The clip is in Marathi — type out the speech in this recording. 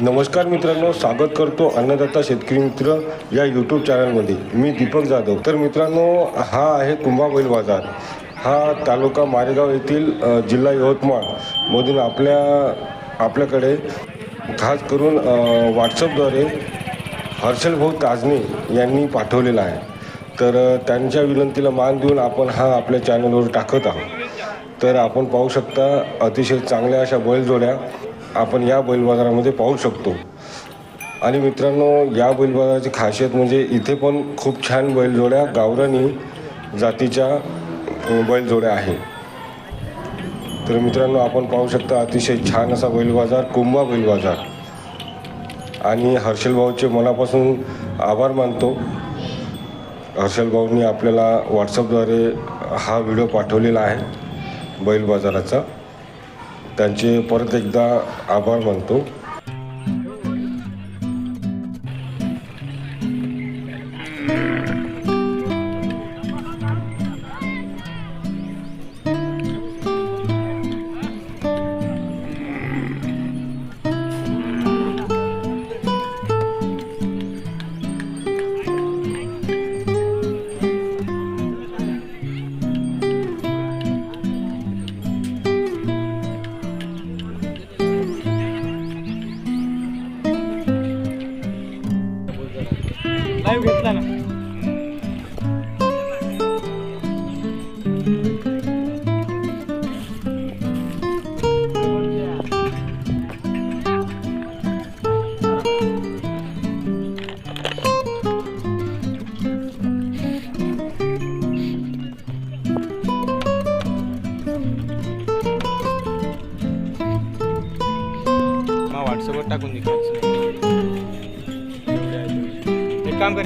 नमस्कार मित्रांनो स्वागत करतो अन्नदाता शेतकरी मित्र या यूट्यूब चॅनलमध्ये मी दीपक जाधव. तर मित्रांनो हा आहे कुंभा बैल बाजार. हा तालुका मारेगाव येथील जिल्हा यवतमाळमधून आपल्या आपल्याकडे खास करून व्हॉट्सअपद्वारे हर्षलभाऊ ताजने यांनी पाठवलेला आहे. तर त्यांच्या विनंतीला मान देऊन आपण हा आपल्या चॅनलवर टाकत आहोत. तर आपण पाहू शकता अतिशय चांगल्या अशा बैलजोड्या आपण या बैल बाजारामध्ये पाहू शकतो. आणि मित्रांनो या बैल बाजाराची खासियत म्हणजे इथे पण खूप छान बैलजोड्या गावरानी जातीच्या बैलजोड्या आहे. तर मित्रांनो आपण पाहू शकता अतिशय छान असा बैल बाजार कुंभा बैल बाजार आणि हर्षल भाऊचे मनापासून आभार मानतो. हर्षल भाऊंनी आपल्याला व्हॉट्सअपद्वारे हा व्हिडिओ पाठवलेला आहे बैल बाजाराचा त्यांचे परत एकदा आभार मानतो. लाईव्ह घेतला ना. व्हॉट्सअपवर टाकून दे एक काम कर